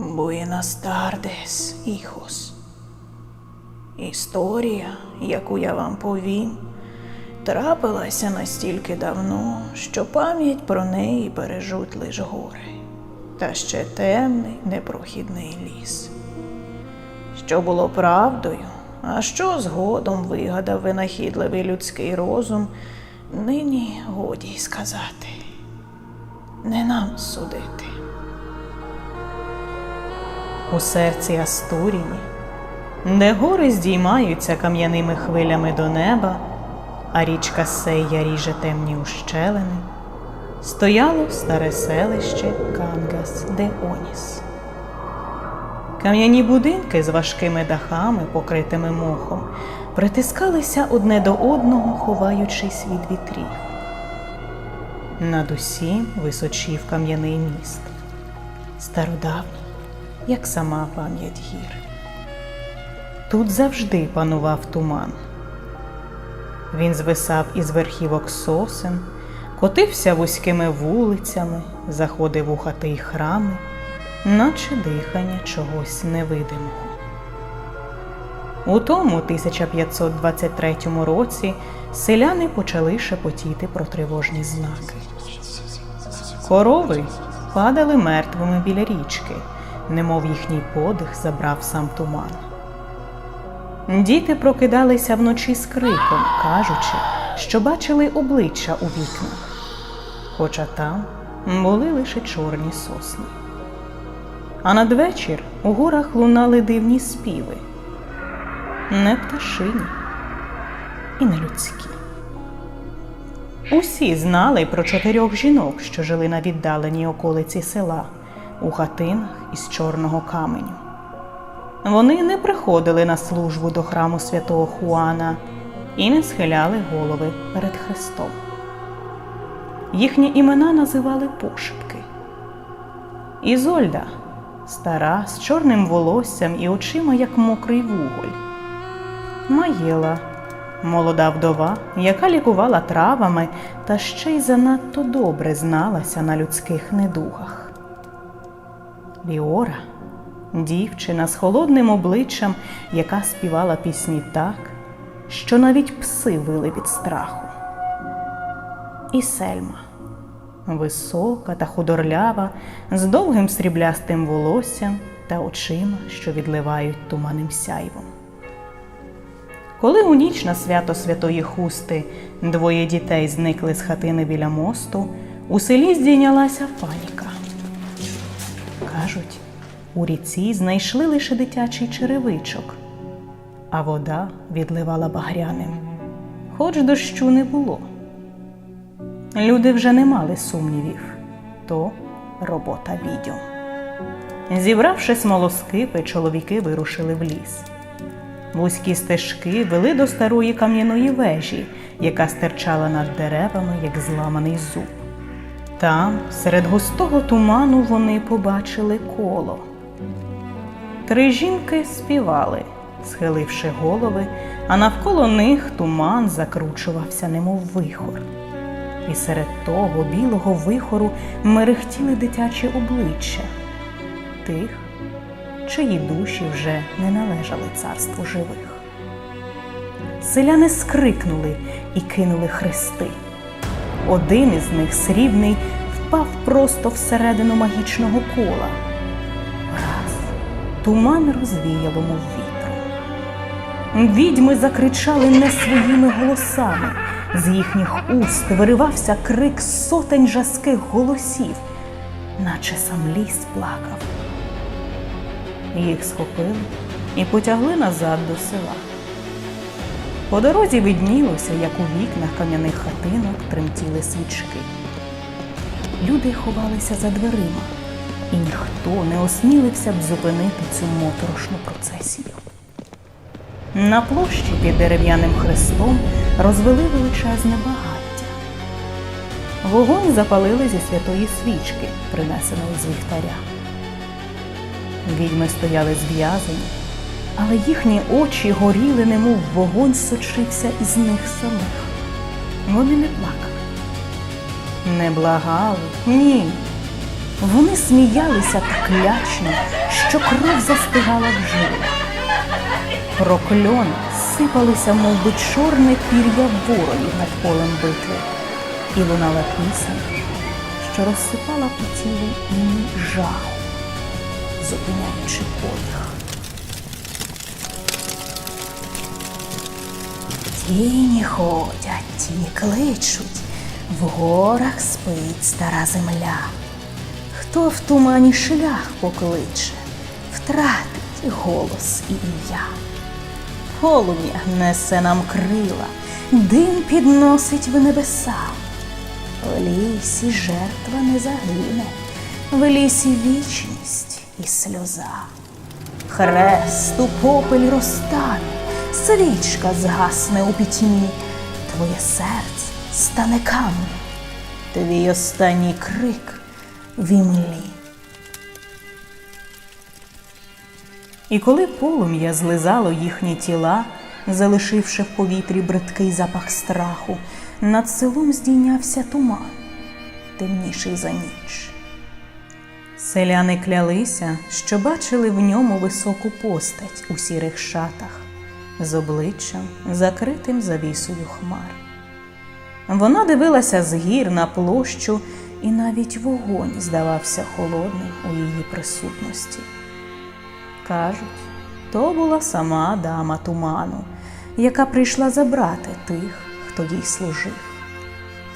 Буенас тардес, іхос. Історія, яку я вам повім, трапилася настільки давно, що пам'ять про неї бережуть лиш гори, та ще темний непрохідний ліс. Що було правдою, а що згодом вигадав винахідливий людський розум, нині годі й сказати. Не нам судити. У серці Астурії, де гори здіймаються кам'яними хвилями до неба, а річка Сейя ріже темні ущелини, стояло старе селище Кангас де Оніс. Кам'яні будинки з важкими дахами, покритими мохом, притискалися одне до одного, ховаючись від вітрів. Над усім височів кам'яний міст, стародавній, як сама пам'ять гір. Тут завжди панував туман. Він звисав із верхівок сосен, котився вузькими вулицями, заходив у хати й храми, наче дихання чогось невидимого. У тому 1523 році селяни почали шепотіти про тривожні знаки. Корови падали мертвими біля річки, немов їхній подих забрав сам туман. Діти прокидалися вночі з криком, кажучи, що бачили обличчя у вікнах, хоча там були лише чорні сосни. А надвечір у горах лунали дивні співи, не пташині і не людські. Усі знали про чотирьох жінок, що жили на віддаленій околиці села, у хатинах із чорного каменю. Вони не приходили на службу до храму святого Хуана і не схиляли голови перед Христом. Їхні імена називали пошепки. Ізольда, стара, з чорним волоссям і очима, як мокрий вуголь. Маєла, молода вдова, яка лікувала травами та ще й занадто добре зналася на людських недугах. Ліора, дівчина з холодним обличчям, яка співала пісні так, що навіть пси вили від страху. І Сельма, висока та худорлява, з довгим сріблястим волоссям та очима, що відливають туманним сяйвом. Коли у ніч на свято Святої Хусти двоє дітей зникли з хатини біля мосту, у селі здійнялася паніка. Кажуть, у ріці знайшли лише дитячий черевичок, а вода відливала багряним, хоч дощу не було. Люди вже не мали сумнівів то робота відьом. Зібравши смолоскипи, чоловіки вирушили в ліс. Вузькі стежки вели до старої кам'яної вежі, яка стирчала над деревами, як зламаний зуб. Там, серед густого туману, вони побачили коло. Три жінки співали, схиливши голови, а навколо них туман закручувався, немов вихор. І серед того білого вихору мерехтіли дитячі обличчя тих, чиї душі вже не належали царству живих. Селяни скрикнули і кинули хрести. Один із них, срібний, впав просто всередину магічного кола. Раз туман розвіяло, мов вітром. Відьми закричали не своїми голосами. З їхніх уст виривався крик сотень жаских голосів, наче сам ліс плакав. Їх схопили і потягли назад до села. По дорозі виднілося, як у вікнах кам'яних хатинок тремтіли свічки. Люди ховалися за дверима, і ніхто не осмілився б зупинити цю моторошну процесію. На площі під дерев'яним хрестом розвели величезне багаття. Вогонь запалили зі святої свічки, принесеної з вівтаря. Відьми стояли зв'язані, але їхні очі горіли, немов вогонь сочився із них самих. Вони не плакали, не благали, ні. Вони сміялися так лячно, що кров застигала в жилах. Прокльони сипалися, мов би, чорне пір'я ворогів над полем битви, і лунала пісня, що розсипала по тілу мені жаху, зупиняючи подих. Тіні ходять, тіні кличуть, в горах спить стара земля. Хто в тумані шлях покличе, втратить голос і ім'я. Полум'я несе нам крила, дим підносить в небеса. В лісі жертва не загине, в лісі вічність і сльоза. Хрест у попелі розтане, свічка згасне у пітьмі, твоє серце стане камнем, твій останній крик в імлі. І коли полум'я злизало їхні тіла, залишивши в повітрі бридкий запах страху, над селом здійнявся туман, темніший за ніч. Селяни клялися, що бачили в ньому високу постать у сірих шатах, з обличчям, закритим завісою хмар. Вона дивилася з гір на площу, і навіть вогонь здавався холодним у її присутності. Кажуть, то була сама дама туману, яка прийшла забрати тих, хто їй служив.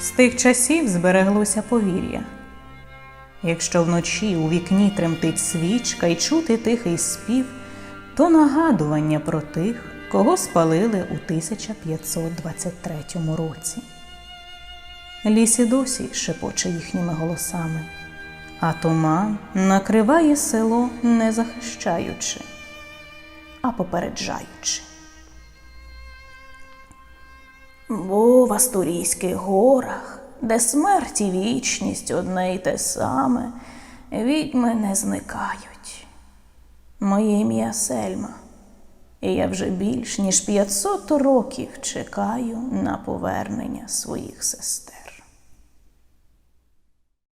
З тих часів збереглося повір'я. Якщо вночі у вікні тремтить свічка і чути тихий спів, то нагадування про тих, кого спалили у 1523 році. Ліс і досі шепоче їхніми голосами, а туман накриває село не захищаючи, а попереджаючи. Бо в Астурійських горах, де смерть і вічність одне й те саме, відьми не зникають. Моє ім'я Сельма, я вже більш ніж 500 років чекаю на повернення своїх сестер.